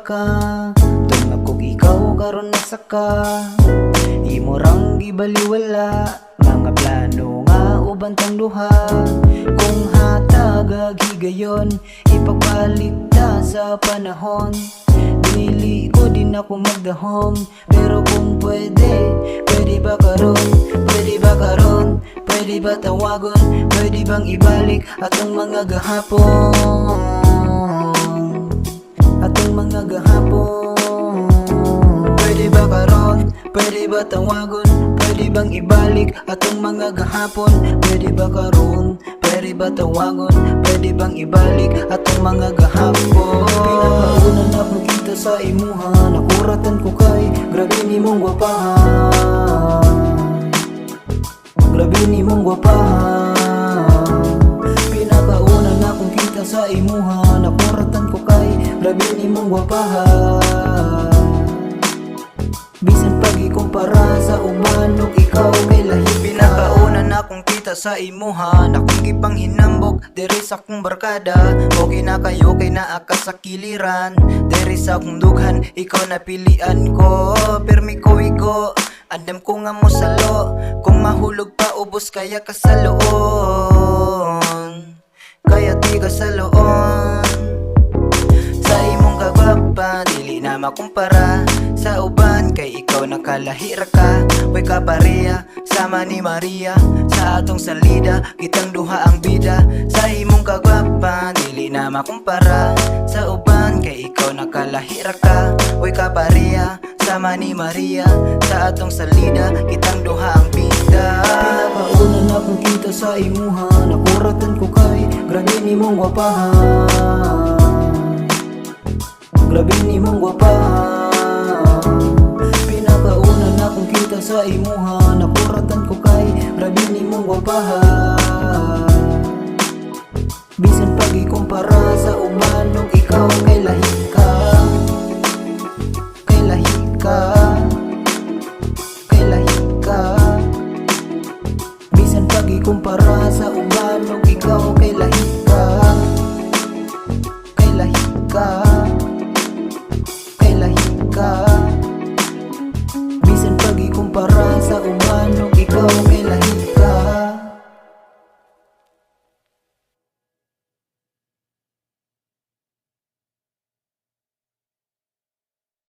ka Tungag kog ikaw karon nasa ka Imo rang gibaliwala Mga plano nga uban tang duha Kung hatag higayon Ipagpalit ta sa panahon Dili ko din ako magdahom Pero kung pwede Pwede ba karon? Pwede ba karon? Pwede ba tawagon? Pwede bang ibalik Atong mga gahapon? Atong mga gahapon Pwede ba karon? Pwede ba tawagon? Pwede bang ibalik atong mga gahapon? Pwede ba karon? Pwede ba tawagon? Pwede bang ibalik atong mga gahapon? Pinakauna na kita sa imuha Nakuratan ko kay Grabe ni mong gwapahan Grabe ni mong gwapahan Pinakauna na kong sa imuha Grabe ni mong gwapahan Bisan pag ikumpara sa uban ug ikaw kay lahi Pinakauna na kong kita sa imuha Nakikipang hinambog Dere sa akong barkada. Okay na kayo kay naa ka sa kiliran. Dere sa akong dughan Ikaw na pilian ko. Permi ko igo Andam ko nga mo salo Kung mahulog pa ubos kaya ka sa loon. Kaya tiga sa loon makumpara. Sa uban, kay ikaw nakalahira ka. Way kapareha, sama ni Maria. Sa atong salida, kitang duha ang bida. Sa imong kagwapa, dili na makumpara. Sa uban, kay ikaw nakalahira ka. Way kapareha, sama ni Maria. Sa atong salida, kitang duha ang bida. Pinakauna na kong kita sa imuha. Nakuratan ko kay, grabe ni mong wapahan Grabe ni mong gwapahan Pinakauna na kong kita sa imuha. Nakuratan ko kay Grabe ni mong gwapahan Bisan pag ikumpara sa uban Nung ikaw kay lahi ka. Kay lahi ka. Kay lahi ka. Bisan pag ikumpara